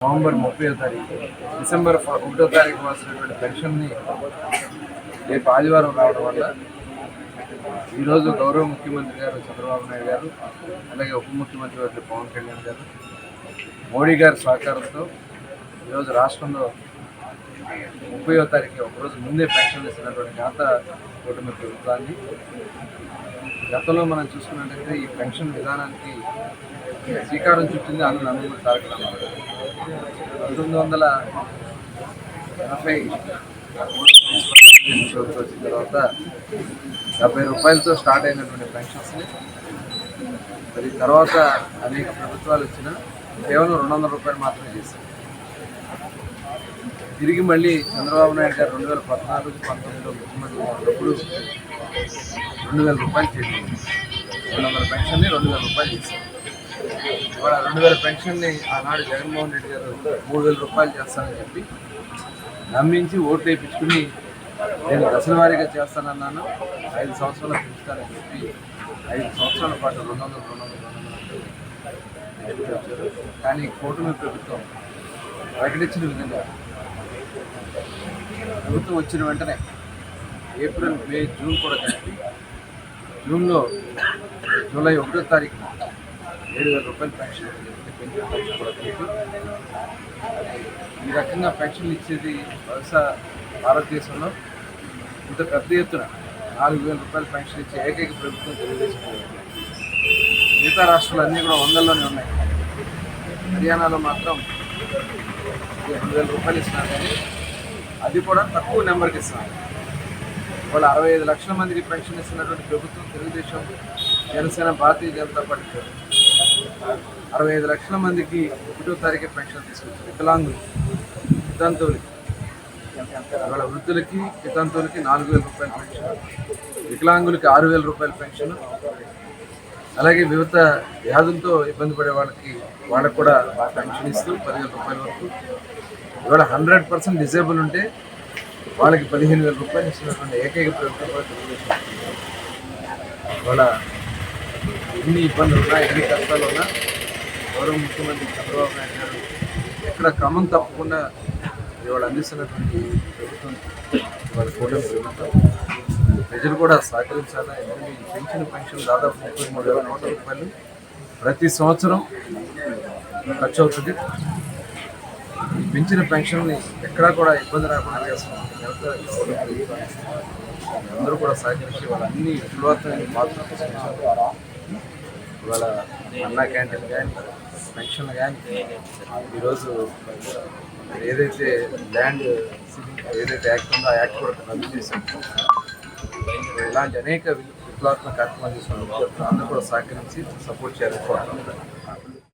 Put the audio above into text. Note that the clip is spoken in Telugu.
నవంబర్ ముప్పై తారీఖు డిసెంబర్ ఒకటో తారీఖు వస్తున్నటువంటి పెన్షన్ని రేపు ఆదివారం రావడం వల్ల ఈరోజు గౌరవ ముఖ్యమంత్రి గారు చంద్రబాబు నాయుడు గారు అలాగే ఉప ముఖ్యమంత్రి గారు పవన్ కళ్యాణ్ గారు మోడీ గారి సహకారంతో ఈరోజు రాష్ట్రంలో ముప్పయో తారీఖు ఒకరోజు ముందే పెన్షన్ ఇస్తున్నటువంటి ఘాత కూటమి ప్రభుత్వాన్ని గతంలో మనం చూసుకున్నట్టయితే ఈ పెన్షన్ విధానానికి శ్రీకారం చుట్టింది అన్న నందమూరి తారక రామారావు పంతొమ్మిది వందల ఎనభై ప్రభుత్వం వచ్చిన తర్వాత డెబ్బై రూపాయలతో స్టార్ట్ అయినటువంటి పెన్షన్స్ని మరి తర్వాత అనేక ప్రభుత్వాలు వచ్చినా కేవలం రెండు వందల రూపాయలు మాత్రమే చేశారు. తిరిగి మళ్ళీ చంద్రబాబు నాయుడు గారు రెండు వేల పద్నాలుగు పంతొమ్మిదిలో ముఖ్యమంత్రి ఉన్నప్పుడు రెండు వేల రూపాయలు చేసింది రెండు వందల పెన్షన్ని రెండు వేల రూపాయలు చేశారు. ఇవాళ రెండు వేల పెన్షన్ని ఆనాడు జగన్మోహన్ రెడ్డి గారు మూడు వేల రూపాయలు చేస్తానని చెప్పి నమ్మించి ఓట్లు వేయించుకుని నేను దశల వారీగా చేస్తానన్నాను. ఐదు సంవత్సరాలు పెంచుతానని చెప్పి ఐదు సంవత్సరాల పాటు రెండు వందల రెండు వందలు రెండు కానీ కూటమి ప్రభుత్వం ప్రకటించిన విధంగా ప్రభుత్వం వచ్చిన వెంటనే ఏప్రిల్ మే జూన్ కూడా కలిపి జూన్లో జూలై ఒకటో తారీఖున ఏడు వేల రూపాయలు పెన్షన్ పెన్షన్ పెన్షన్ కూడా కలిపి ఈ రకంగా పెన్షన్లు ఇచ్చేది బహుశా భారతదేశంలో ఇంత పెద్ద ఎత్తున నాలుగు వేల రూపాయలు పెన్షన్ ఇచ్చే ఏకైక ప్రభుత్వం తెలుగుదేశం మిగతా రాష్ట్రాలు అన్నీ కూడా వందల్లోనే ఉన్నాయి. హర్యానాలో మాత్రం రెండు వేల రూపాయలు ఇస్తున్నారు కానీ అది కూడా తక్కువ నెంబర్కి ఇస్తున్నారు. వాళ్ళు అరవై ఐదు లక్షల మందికి పెన్షన్ ఇస్తున్నటువంటి ప్రభుత్వం తెలుగుదేశం జనసేన భారతీయ జనతా పార్టీ అరవై ఐదు లక్షల మందికి ఒకటో తారీఖు పెన్షన్ తీసుకొచ్చారు. వికలాంగులు వితంతువులకి వాళ్ళ వృద్ధులకి వితంతువులకి నాలుగు వేల రూపాయల పెన్షన్ వికలాంగులకి ఆరు వేల రూపాయల పెన్షన్ అలాగే వివిధ వ్యాధులతో ఇబ్బంది పడే వాళ్ళకి వాళ్ళకి కూడా పెన్షన్ ఇస్తూ పదివేల రూపాయల వరకు ఇవాళ హండ్రెడ్ పర్సెంట్ డిసేబుల్ ఉంటే వాళ్ళకి పదిహేను వేల రూపాయలు ఇస్తున్నటువంటి ఏకైక ప్రభుత్వం ఇవాళ ఎన్ని ఇబ్బందులు ఉన్నా ఎన్ని కష్టాలు ఉన్నా గౌరవ ముఖ్యమంత్రి చంద్రబాబు నాయుడు గారు ఎక్కడ క్రమం తప్పకుండా ఇవాళ అందిస్తున్నటువంటి ప్రభుత్వం ఇవాళ కూటమి ప్రభుత్వం. ప్రజలు కూడా సహకరించాలా? ఎందుకంటే ఈ పెన్షన్ పెన్షన్ దాదాపు ముప్పై మూడు వేల నూట రూపాయలు ప్రతి సంవత్సరం ఖర్చు అవుతుంది. పెంచిన పెన్షన్ని ఎక్కడా కూడా ఇబ్బంది రాకుండా చేస్తున్నాం అందరూ కూడా సహకరించి వాళ్ళ అన్ని విలువత్తమైన మార్పులు ఇవాళ అన్నా క్యాంటీన్ కానీ పెన్షన్ కానీ ఈరోజు ఏదైతే ల్యాండ్ ఏదైతే యాక్ట్ ఉందో ఆ యాక్ట్ కూడా రద్దు చేశాం ఇలాంటి అనేక విప్లవాత్మక కార్యక్రమాలు చేసిన అందరూ కూడా సహకరించి సపోర్ట్ చేయాలని